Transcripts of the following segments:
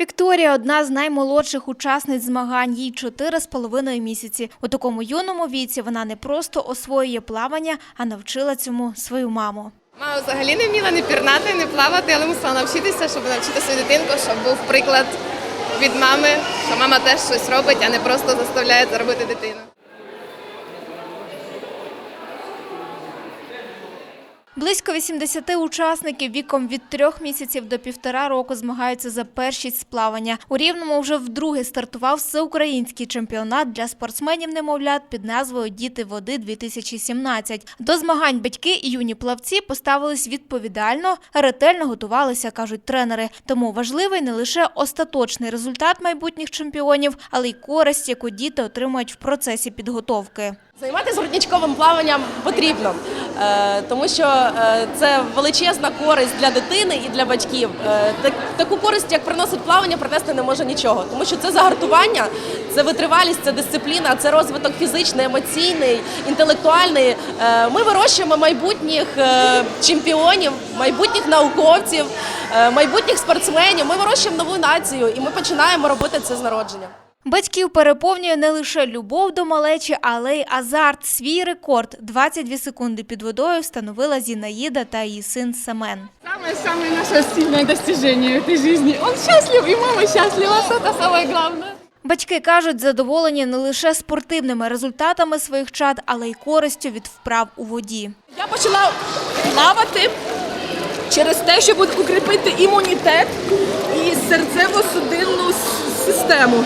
Вікторія одна з наймолодших учасниць змагань. Їй чотири з половиною місяці. У такому юному віці вона не просто освоює плавання, а навчила цьому свою маму. Мама взагалі не вміла не пірнати, не плавати, але мусила навчитися, щоб навчити свою дитинку, щоб був приклад від мами, що мама теж щось робить, а не просто заставляє заробити робити дитину. Близько 80 учасників віком від трьох місяців до півтора року змагаються за першість з плавання. У Рівному вже вдруге стартував всеукраїнський чемпіонат для спортсменів-немовлят під назвою Діти води 2017 До змагань батьки і юні плавці поставились відповідально, ретельно готувалися, кажуть тренери. Тому важливий не лише остаточний результат майбутніх чемпіонів, але й користь, яку діти отримують в процесі підготовки. Займатися руднічковим плаванням потрібно, тому що е, це величезна користь для дитини і для батьків. Е, Таку користь, як приносить плавання, принести не може нічого, тому що це загартування, це витривалість, це дисципліна, це розвиток фізичний, емоційний, інтелектуальний. Е, Ми вирощуємо майбутніх е, чемпіонів, майбутніх науковців, е, майбутніх спортсменів. Ми вирощуємо нову націю, і ми починаємо робити це з народження. Батьків переповнює не лише любов до малечі, але й азарт. Свій рекорд 22 секунди під водою встановила Зінаїда та її син Семен. Самое-самое наше сильное достижение в этой жизни. Он счастлив, и мама это самое главное. Батьки кажуть, задоволені не лише спортивними результатами своїх чад, але й користю від вправ у воді. Я почала плавати через те, щоб укріпити імунітет і серцево-судинну систему.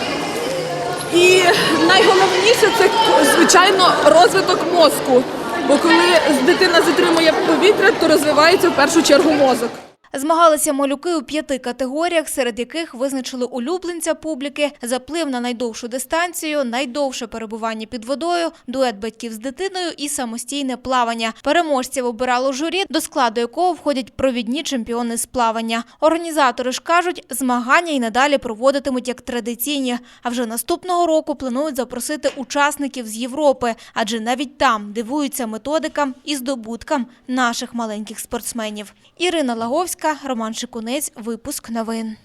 І найголовніше це звичайно розвиток мозку. Бо коли дитина затримує повітря, то розвивається в першу чергу мозок. Змагалися малюки у п'яти категоріях, серед яких визначили улюбленця публіки, заплив на найдовшу дистанцію, найдовше перебування під водою, дует батьків з дитиною і самостійне плавання. Переможців обирало журі, до складу якого входять провідні чемпіони з плавання. Організатори ж кажуть, змагання й надалі проводитимуть як традиційні. А вже наступного року планують запросити учасників з Європи, адже навіть там дивуються методикам і здобуткам наших маленьких спортсменів. Ірина Лаговська, Роман Шикунець, випуск новин.